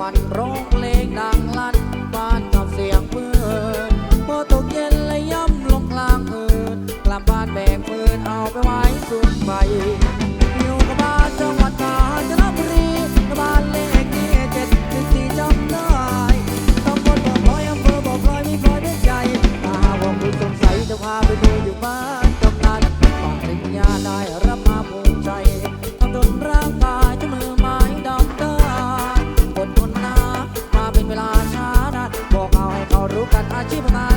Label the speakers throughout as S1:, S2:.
S1: วันร้องเพลงดังลั่นบ้านทบเสียงเพื่อนพอตกเย็นและย่ำลงกลางเอินกลับบ้านแบกเปืนเอาไปไว้สุดไปอยู่กับบ้านจังหวัดกาญจน กันอาชีพงา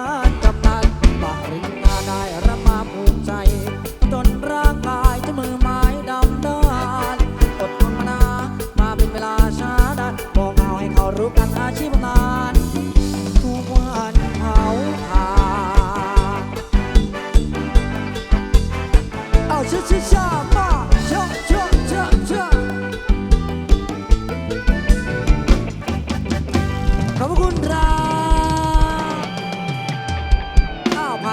S1: านกำนันบารินาได้รับมาภูมิใจ จนร่างกายจะมือไม้ดำด้านอดทนมานามาเป็นเวลาช้าดันบอกเอาให้เขารู้กันอาชีพนานทุกวันเขาหาเอาชิชิชาบ้าชาชาชาชาขอบคุณครา